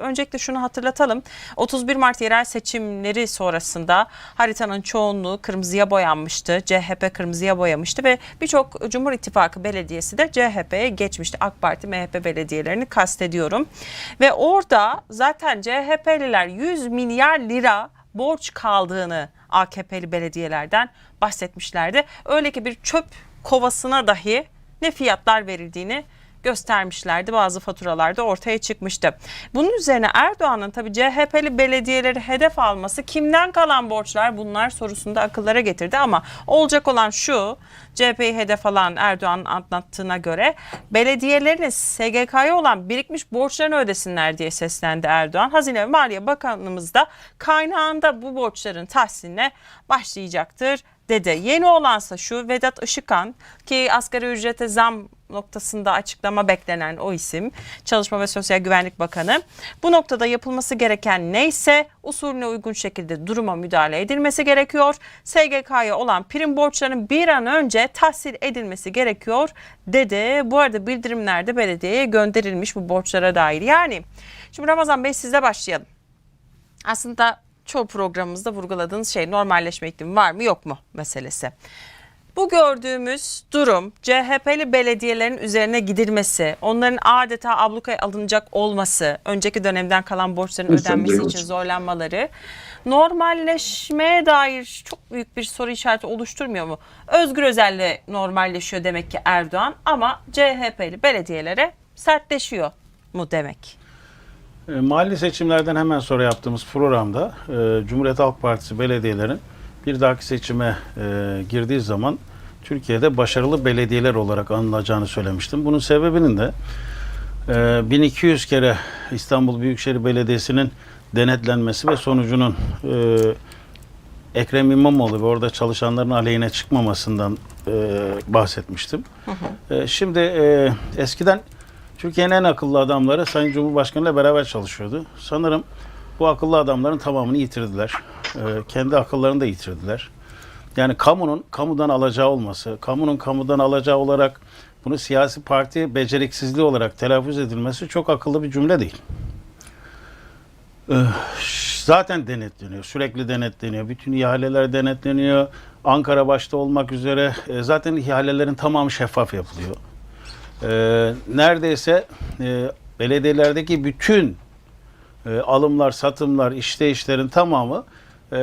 Öncelikle şunu hatırlatalım. 31 Mart yerel seçimleri sonrasında haritanın çoğunluğu kırmızıya boyanmıştı. CHP kırmızıya boyamıştı ve birçok Cumhur İttifakı belediyesi de CHP'ye geçmişti. AK Parti, MHP belediyelerini kastediyorum. Ve orada zaten CHP'liler 100 milyar lira borç kaldığını AKP'li belediyelerden bahsetmişlerdi. Öyle ki bir çöp kovasına dahi ne fiyatlar verildiğini göstermişlerdi. Bazı faturalarda ortaya çıkmıştı. Bunun üzerine Erdoğan'ın tabii CHP'li belediyeleri hedef alması kimden kalan borçlar bunlar sorusunu da akıllara getirdi ama olacak olan şu CHP'yi hedef alan Erdoğan'ın anlattığına göre belediyelerin SGK'ya olan birikmiş borçlarını ödesinler diye seslendi Erdoğan. Hazine ve Maliye Bakanlığımız da kaynağında bu borçların tahsiline başlayacaktır dedi. Yeni olansa şu Vedat Işıkhan ki asgari ücrete zam noktasında açıklama beklenen o isim Çalışma ve Sosyal Güvenlik Bakanı. Bu noktada yapılması gereken neyse usulüne uygun şekilde duruma müdahale edilmesi gerekiyor. SGK'ya olan prim borçlarının bir an önce tahsil edilmesi gerekiyor dedi. Bu arada bildirimlerde belediyeye gönderilmiş bu borçlara dair. Yani şimdi Ramazan Bey sizle başlayalım. Aslında çoğu programımızda vurguladığınız şey normalleşme iklimi var mı yok mu meselesi. Bu gördüğümüz durum CHP'li belediyelerin üzerine gidilmesi, onların adeta ablukaya alınacak olması, önceki dönemden kalan borçların ödenmesi için zorlanmaları normalleşmeye dair çok büyük bir soru işareti oluşturmuyor mu? Özgür Özel'le normalleşiyor demek ki Erdoğan ama CHP'li belediyelere sertleşiyor mu demek? E, Mahalli seçimlerden hemen sonra yaptığımız programda e, Cumhuriyet Halk Partisi belediyelerin bir dahaki seçime e, girdiği zaman Türkiye'de başarılı belediyeler olarak anılacağını söylemiştim. Bunun sebebinin de e, 1200 kere İstanbul Büyükşehir Belediyesi'nin denetlenmesi ve sonucunun e, Ekrem İmamoğlu ve orada çalışanların aleyhine çıkmamasından e, bahsetmiştim. E, şimdi e, eskiden Türkiye'nin en akıllı adamları Sayın Cumhurbaşkanı ile beraber çalışıyordu. Sanırım bu akıllı adamların tamamını yitirdiler. E, kendi akıllarını da yitirdiler. Yani kamunun kamudan alacağı olması, kamunun kamudan alacağı olarak bunu siyasi parti beceriksizliği olarak telaffuz edilmesi çok akıllı bir cümle değil. Ee, Zaten denetleniyor, sürekli denetleniyor. Bütün ihaleler denetleniyor. Ankara başta olmak üzere e, zaten ihalelerin tamamı şeffaf yapılıyor. Ee, neredeyse e, belediyelerdeki bütün e, alımlar, satımlar, işleyişlerin tamamı e,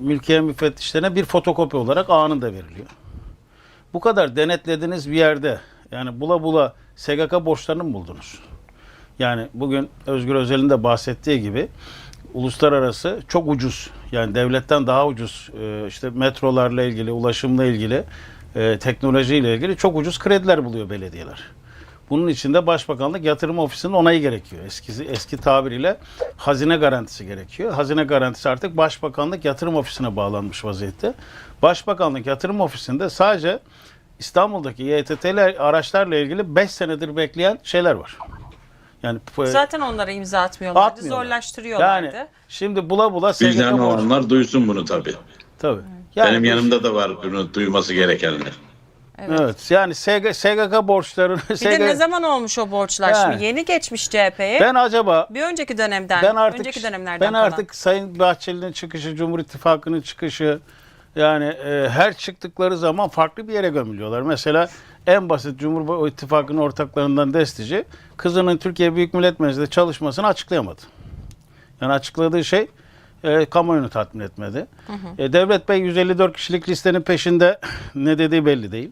mülkiye müfettişlerine bir fotokopi olarak anında veriliyor. Bu kadar denetlediğiniz bir yerde yani bula bula SGK borçlarını mı buldunuz? Yani bugün Özgür Özel'in de bahsettiği gibi uluslararası çok ucuz yani devletten daha ucuz e, işte metrolarla ilgili, ulaşımla ilgili, e, teknolojiyle ilgili çok ucuz krediler buluyor belediyeler. Bunun için de Başbakanlık Yatırım Ofisi'nin onayı gerekiyor. Eskisi, eski tabiriyle hazine garantisi gerekiyor. Hazine garantisi artık Başbakanlık Yatırım Ofisi'ne bağlanmış vaziyette. Başbakanlık Yatırım Ofisi'nde sadece İstanbul'daki YTT'li araçlarla ilgili 5 senedir bekleyen şeyler var. Yani e, Zaten onlara imza atmıyorlardı, atmıyorlar. zorlaştırıyorlardı. Yani şimdi bula bula Vicdanlı olanlar duysun bunu tabii. Tabii. Yani Benim yanımda da var bunu duyması gerekenler. Evet. Yani SG, SGK borçları Bir de ne zaman olmuş o borçlar? Yani. Şimdi yeni geçmiş CHP'ye. ben acaba Bir önceki dönemden, ben artık önceki dönemlerden ben kalan. artık Sayın Bahçeli'nin çıkışı, Cumhur İttifakı'nın çıkışı yani e, her çıktıkları zaman farklı bir yere gömülüyorlar. Mesela en basit Cumhur İttifakı'nın ortaklarından Destici kızının Türkiye Büyük Millet Meclisi'nde çalışmasını açıklayamadı. Yani açıkladığı şey e, kamuoyunu tatmin etmedi. E, Devlet Bey 154 kişilik listenin peşinde ne dediği belli değil.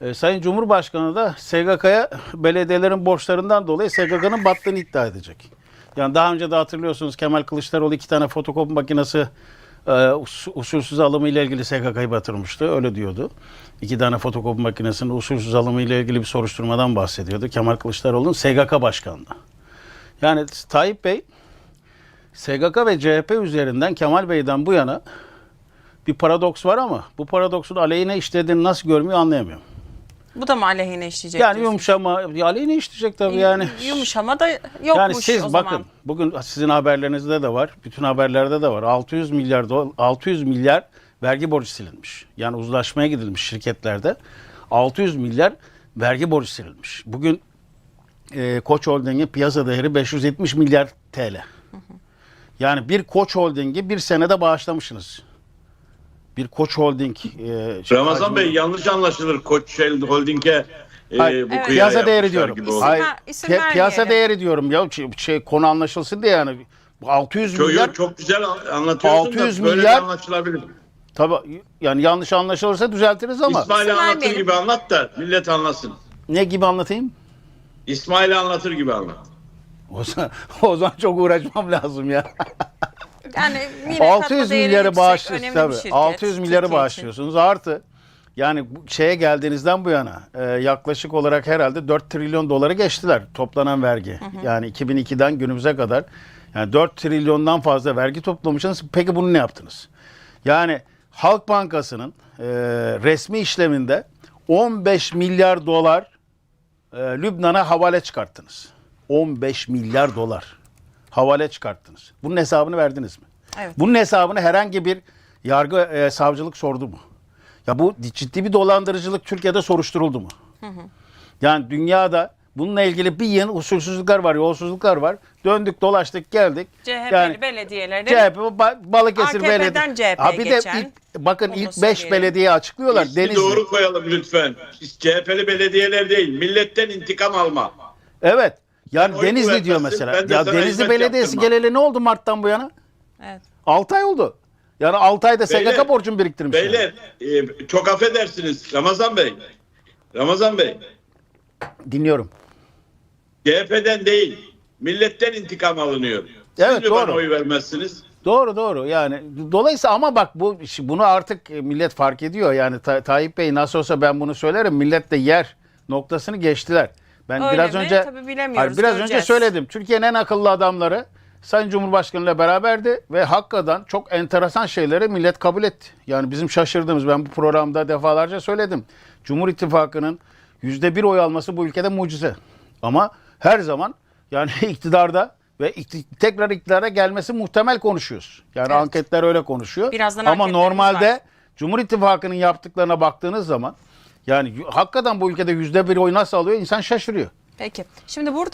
E, Sayın Cumhurbaşkanı da SGK'ya belediyelerin borçlarından dolayı SGK'nın battığını iddia edecek. Yani daha önce de hatırlıyorsunuz Kemal Kılıçdaroğlu iki tane fotokopi makinesi e, us- usulsüz alımı ile ilgili SGK'yı batırmıştı. Öyle diyordu. İki tane fotokopi makinesinin usulsüz alımı ile ilgili bir soruşturmadan bahsediyordu. Kemal Kılıçdaroğlu'nun SGK başkanlığı. Yani Tayyip Bey SGK ve CHP üzerinden Kemal Bey'den bu yana bir paradoks var ama bu paradoksun aleyhine işlediğini nasıl görmüyor anlayamıyorum. Bu da mı aleyhine işleyecek? Yani diyorsun? yumuşama, aleyhine işleyecek tabii yani. Yumuşama da yokmuş Yani siz o bakın zaman. bugün sizin haberlerinizde de var, bütün haberlerde de var. 600 milyar dola- 600 milyar vergi borcu silinmiş. Yani uzlaşmaya gidilmiş şirketlerde 600 milyar vergi borcu silinmiş. Bugün e, Koç Holding'in piyasa değeri 570 milyar TL. Yani bir Koç Holding'i bir senede bağışlamışsınız. Bir Koç Holding. e, şey- Ramazan Bey yanlış anlaşılır Koç Holding'e e, Hayır, bu Evet. piyasa değeri diyorum. gibi oldu. Hayır, isim pi- piyasa değeri diyorum ya. Şey, şey, konu anlaşılsın diye yani. Bu 600 Yo, yo, milyar çok güzel anlatıyorsun 600 da böyle milyar- anlaşılabilir. tabii yani yanlış anlaşılırsa düzeltiriz ama İsmail'i İsim anlatır gibi anlat da millet anlasın. ne gibi anlatayım? İsmail'i anlatır gibi anlat. O zaman, o zaman çok uğraşmam lazım ya. Yani yine katma 600 değeri milyarı bağışlıyorsunuz tabii. şirket 600 milyarı bağışlıyorsunuz. Artı yani bu şeye geldiğinizden bu yana e, yaklaşık olarak herhalde 4 trilyon doları geçtiler toplanan vergi. Yani 2002'den günümüze kadar yani 4 trilyondan fazla vergi toplamışsınız. Peki bunu ne yaptınız? Yani Halk Bankası'nın e, resmi işleminde 15 milyar dolar e, Lübnan'a havale çıkarttınız. 15 milyar dolar havale çıkarttınız. Bunun hesabını verdiniz mi? Evet. Bunun hesabını herhangi bir yargı e, savcılık sordu mu? Ya bu ciddi bir dolandırıcılık Türkiye'de soruşturuldu mu? Yani dünyada bununla ilgili bir yığın usulsüzlükler var, yolsuzluklar var. Döndük, dolaştık, geldik. CHP'li yani belediyelerin CHP, ba- Balıkesir AKP'den Belediye. CHP'ye Ha bir de geçen, ilk, bakın ilk 5 söyleyelim. belediye açıklıyorlar. İsmi Denizli. doğru koyalım lütfen. CHP'li belediyeler değil, milletten intikam alma. Evet. Yani Denizli diyor mesela. ben de Ya sana Denizli hizmet Belediyesi yaptırmam. geleli ne oldu Mart'tan bu yana? evet. 6 ay oldu. Yani 6 ayda Beyler, SGK borcunu biriktirmiş. yani. Beyler, e, çok affedersiniz Ramazan Bey. Ramazan Bey, Dinliyorum. CHP'den değil, milletten intikam alınıyor. Siz Evet, mi bana doğru. oy vermezsiniz? Doğru doğru yani dolayısıyla ama bak bu bunu artık millet fark ediyor yani Ta- Tayyip Bey nasıl olsa ben bunu söylerim millet de yer noktasını geçtiler. Ben Öyle biraz mi? önce Tabii bilemiyoruz, Hayır, biraz önce göreceğiz. söyledim. Türkiye'nin en akıllı adamları Sayın Cumhurbaşkanı ile beraberdi ve hakikaten çok enteresan şeyleri millet kabul etti. Yani bizim şaşırdığımız ben bu programda defalarca söyledim. Cumhur İttifakı'nın yüzde bir oy alması bu ülkede mucize. Ama her zaman yani iktidarda ve tekrar iktidara gelmesi muhtemel konuşuyoruz. Yani Evet. anketler öyle konuşuyor. Birazdan Ama normalde var. Cumhur İttifakı'nın yaptıklarına baktığınız zaman yani hakikaten bu ülkede yüzde bir oy nasıl alıyor insan şaşırıyor. Peki. Şimdi burada